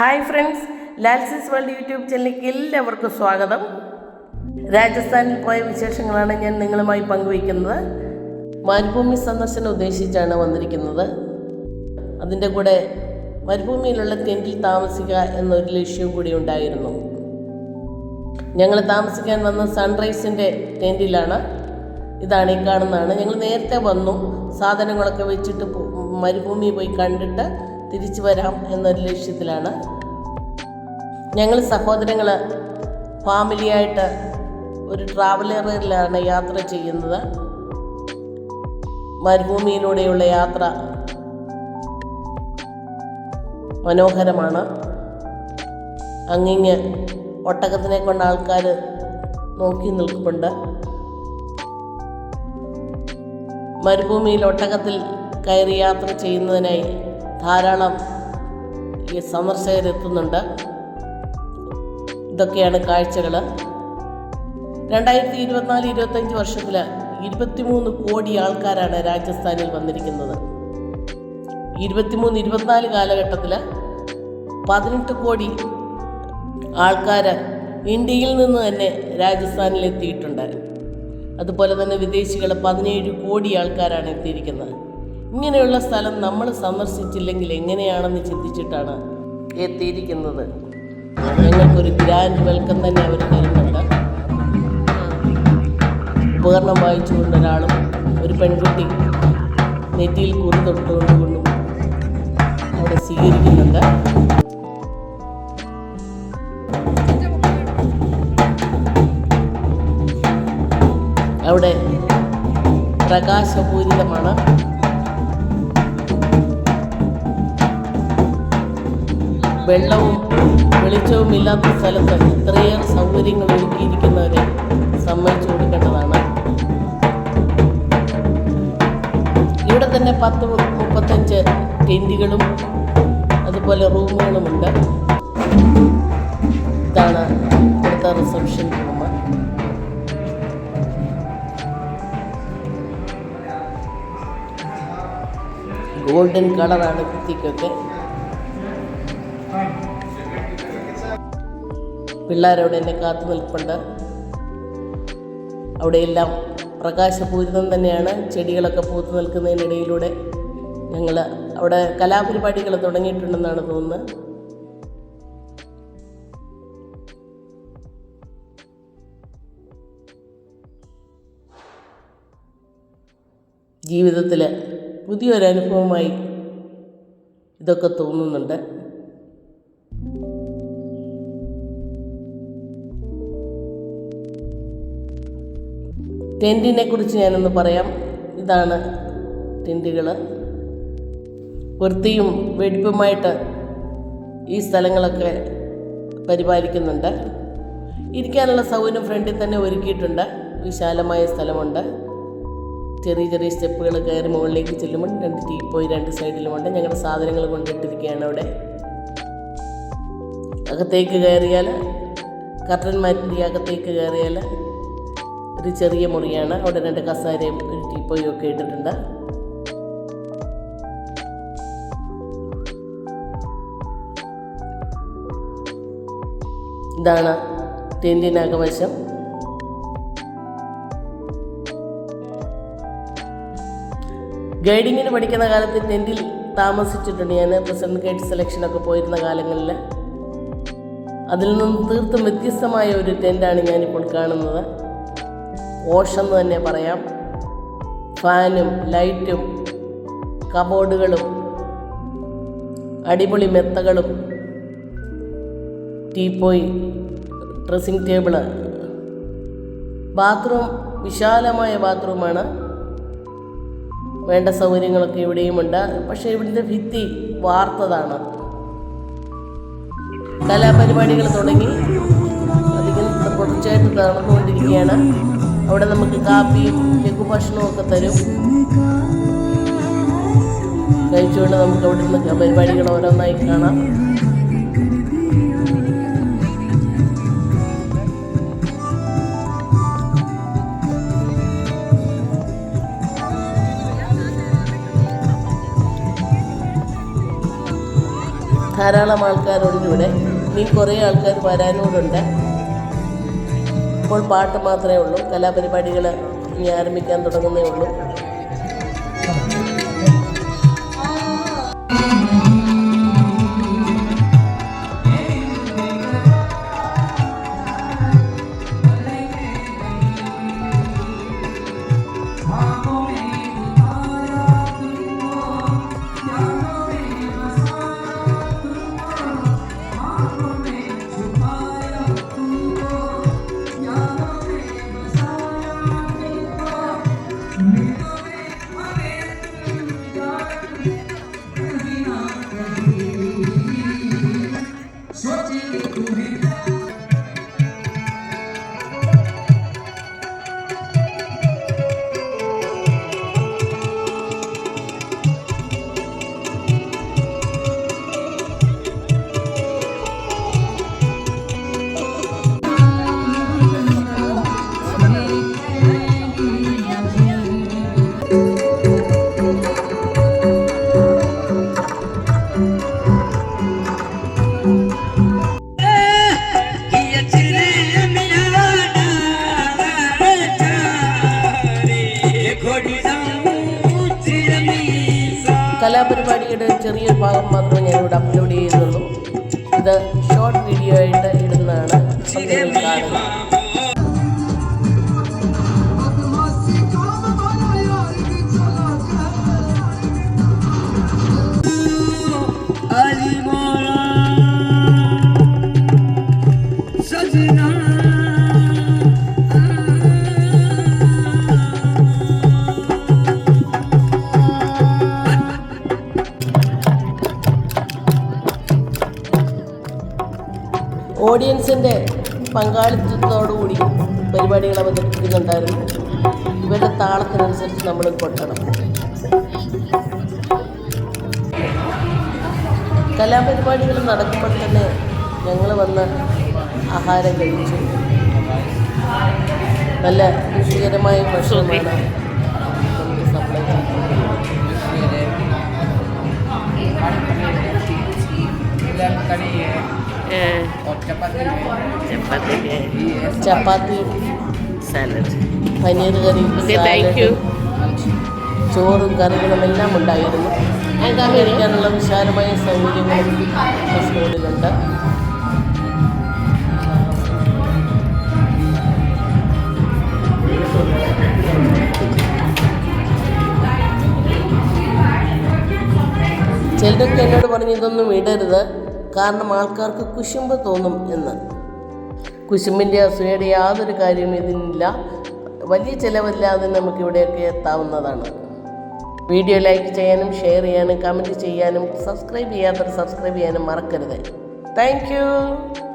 Hi friends Lalsis world YouTube ചാനലിലേക്ക് എല്ലാവർക്കും സ്വാഗതം. രാജസ്ഥാനിൽ പോയ വിശേഷങ്ങളാണ് ഞാൻ നിങ്ങളുമായി പങ്കുവയ്ക്കുന്നത്. മരുഭൂമി സന്ദർശനം ഉദ്ദേശിച്ചാണ് വന്നിരിക്കുന്നത്. അതിന്റെ കൂടെ മരുഭൂമിയിലുള്ള ടെന്റിൽ താമസിക്കുക എന്നൊരു ലക്ഷ്യവും കൂടി ഉണ്ടായിരുന്നു. ഞങ്ങൾ താമസിക്കാൻ വന്ന സൺറൈസിന്റെ ടെന്റിലാണ് ഇതാണ് ഈ കാണുന്നതാണ്. ഞങ്ങൾ നേരത്തെ വന്നു സാധനങ്ങളൊക്കെ വെച്ചിട്ട് മരുഭൂമി പോയി കണ്ടിട്ട് തിരിച്ചു വരാം എന്നൊരു ലക്ഷ്യത്തിലാണ് ഞങ്ങൾ സഹോദരങ്ങൾ ഫാമിലിയായിട്ട് ഒരു ട്രാവലറിലാണ് യാത്ര ചെയ്യുന്നത്. മരുഭൂമിയിലൂടെയുള്ള യാത്ര മനോഹരമാണ്. അങ്ങിങ്ങ് ഒട്ടകത്തിനെ കൊണ്ട് ആൾക്കാർ നോക്കി നിൽക്കുന്നുണ്ട് മരുഭൂമിയിൽ ഒട്ടകത്തിൽ കയറി യാത്ര ചെയ്യുന്നതിനായി ധാരാളം ഈ സന്ദർശകരെത്തുന്നുണ്ട്. ഇതൊക്കെയാണ് കാഴ്ചകൾ രണ്ടായിരത്തി ഇരുപത്തിനാല് ഇരുപത്തഞ്ച് വർഷത്തിൽ ഇരുപത്തിമൂന്ന് കോടി ആൾക്കാരാണ് രാജസ്ഥാനിൽ വന്നിരിക്കുന്നത്. ഇരുപത്തിമൂന്ന് ഇരുപത്തിനാല് കാലഘട്ടത്തിൽ പതിനെട്ട് കോടി ആൾക്കാർ ഇന്ത്യയിൽ നിന്ന് തന്നെ രാജസ്ഥാനിൽ എത്തിയിട്ടുണ്ട് അതുപോലെ തന്നെ വിദേശികൾ പതിനേഴ് കോടി ആൾക്കാരാണ് എത്തിയിരിക്കുന്നത്. ഇങ്ങനെയുള്ള സ്ഥലം നമ്മൾ സന്ദർശിച്ചില്ലെങ്കിൽ എങ്ങനെയാണെന്ന് ചിന്തിച്ചിട്ടാണ് എത്തിയിരിക്കുന്നത്. ഞങ്ങൾക്കൊരു ഗ്രാൻഡ് വെൽക്കം തന്നെ അവർ തരുന്നുണ്ട്. ഉപകരണം വായിച്ചുകൊണ്ട് ഒരാളും ഒരു പെൺകുട്ടി നെറ്റിയിൽ കുറി തൊട്ടുകൊണ്ടുകൊണ്ടും അവിടെ സ്വീകരിക്കുന്നുണ്ട്. അവിടെ പ്രകാശപൂരിതമാണ്. വെള്ളവും വെളിച്ചവും ഇല്ലാത്ത സ്ഥലത്ത് ഇത്രയേറെ സൗകര്യങ്ങൾ ഒരുക്കിയിരിക്കുന്നവരെ സമ്മതിച്ചു കൊടുക്കേണ്ടതാണ്. ഇവിടെ തന്നെ പത്ത് മുപ്പത്തഞ്ച് ടെന്റുകളും അതുപോലെ റൂമുകളുമുണ്ട്. ഇതാണ് ഇവിടുത്തെ റിസപ്ഷൻ റൂം ഗോൾഡൻ കളറാണ് ഭിത്തിക്കൊക്കെ പിള്ളേരവിടെ എന്നെ കാത്തു നിൽപ്പുണ്ട്. അവിടെയെല്ലാം പ്രകാശപൂരിതം തന്നെയാണ് ചെടികളൊക്കെ പൂത്തു നിൽക്കുന്നതിനിടയിലൂടെ ഞങ്ങൾ അവിടെ കലാപരിപാടികൾ തുടങ്ങിയിട്ടുണ്ടെന്നാണ് തോന്നുന്നത്. ജീവിതത്തിൽ പുതിയൊരനുഭവമായി ഇതൊക്കെ തോന്നുന്നുണ്ട്. ടെന്റിനെ കുറിച്ച് ഞാനൊന്ന് പറയാം. ഇതാണ് ടെന്റുകൾ വൃത്തിയും വെടിപ്പുമായിട്ട് ഈ സ്ഥലങ്ങളൊക്കെ പരിപാലിക്കുന്നുണ്ട്. ഇരിക്കാനുള്ള സൗകര്യം ഫ്രണ്ടിൽ തന്നെ ഒരുക്കിയിട്ടുണ്ട്. വിശാലമായ സ്ഥലമുണ്ട്. ചെറിയ ചെറിയ സ്റ്റെപ്പുകൾ കയറി മുകളിലേക്ക് ചെല്ലുമ്പോൾ രണ്ട് ടീപ്പോയി രണ്ട് സൈഡിലുമുണ്ട്. ഞങ്ങളുടെ സാധനങ്ങൾ കൊണ്ടിട്ടിരിക്കുകയാണ് അവിടെ. അകത്തേക്ക് കയറിയാൽ കർട്ടൻ മാറ്റി അകത്തേക്ക് കയറിയാൽ ഒരു ചെറിയ മുറിയാണ്. അവിടെ രണ്ട് കസാരയും ഒരു ടീപ്പോയും ഒക്കെ ഇട്ടിട്ടുണ്ട്. ഇതാണ് ടെന്റിനകവശം ഗൈഡിങ്ങിന് പഠിക്കുന്ന കാലത്ത് ടെന്റിൽ താമസിച്ചിട്ടുണ്ട്. ഞാൻ പ്രസിഡന്റ് ഗൈഡ് സെലക്ഷനൊക്കെ പോയിരുന്ന കാലങ്ങളിൽ. അതിൽ നിന്നും തീർത്തും വ്യത്യസ്തമായ ഒരു ടെന്റാണ് ഞാനിപ്പോൾ കാണുന്നത്. ഓഷെന്ന് തന്നെ പറയാം. ഫാനും ലൈറ്റും കബോർഡുകളും അടിപൊളി മെത്തകളും ടീപ്പോയി ഡ്രസ്സിംഗ് ടേബിൾ. ബാത്റൂം വിശാലമായ ബാത്റൂമാണ്. വേണ്ട സൗകര്യങ്ങളൊക്കെ ഇവിടെയുമുണ്ട് പക്ഷേ ഇവിടുത്തെ ഭിത്തി വാർത്തതാണ്. കലാപരിപാടികൾ തുടങ്ങി. അധികം തുടർച്ചയായിട്ട് നടന്നുകൊണ്ടിരിക്കുകയാണ്. അവിടെ നമുക്ക് കാപ്പിയും ലഘുഭക്ഷണവും ഒക്കെ തരും. കഴിച്ചുകൊണ്ട് നമുക്ക് അവിടെ നിന്ന് പരിപാടികൾ ഓരോന്നായി കാണാം. ധാരാളം ആൾക്കാരുണ്ട് ഇവിടെ. ഇനി കുറേ ആൾക്കാർ വരാനോടുണ്ട് ഇപ്പോൾ പാട്ട് മാത്രമേ ഉള്ളൂ. കലാപരിപാടികൾ ഇനി ആരംഭിക്കാൻ തുടങ്ങുന്നേ ഉള്ളൂ. তুমি കലാപരിപാടിയുടെ ചെറിയൊരു ഭാഗം മാത്രമേ ഇവിടെ അപ്ലോഡ് ചെയ്യുന്നുള്ളൂ. ഇത് ഷോർട്ട് വീഡിയോ ആയിട്ട് ഇടുന്നതാണ്. അപ്പം ഓഡിയൻസിന്റെ പങ്കാളിത്തത്തോടുകൂടി പരിപാടികൾ അവതരിപ്പിക്കുന്നുണ്ടായിരുന്നു ഇവരുടെ താളത്തിനനുസരിച്ച് നമ്മൾ കൊട്ടണം കലാപരിപാടികൾ നടക്കുമ്പോൾ തന്നെ ഞങ്ങൾ വന്ന് ആഹാരം കഴിച്ചു. നല്ല രുചികരമായ ഭക്ഷണമാണ് നമുക്ക് chapati. Salad. Paneer curry thank you ചോറും കറികളും എല്ലാം ഉണ്ടായിരുന്നു. താമസിക്കാനുള്ള വിശാലമായ സൗകര്യങ്ങളും ചിലരൊക്കെ എന്നോട് പറഞ്ഞ് ഇതൊന്നും ഇടരുത്. കാരണം ആൾക്കാർക്ക് കുശുമ്പ് തോന്നും എന്ന്. കുശുമ്പിന്റെ അസൂയയുടെ യാതൊരു കാര്യവും ഇതിനില്ല. വലിയ ചിലവില്ലാതെ നമുക്ക് ഇവിടെയൊക്കെ എത്താവുന്നതാണ്. വീഡിയോ ലൈക്ക് ചെയ്യാനും ഷെയർ ചെയ്യാനും കമന്റ് ചെയ്യാനും സബ്സ്ക്രൈബ് ചെയ്യാത്തവർ സബ്സ്ക്രൈബ് ചെയ്യാനും മറക്കരുത്. താങ്ക്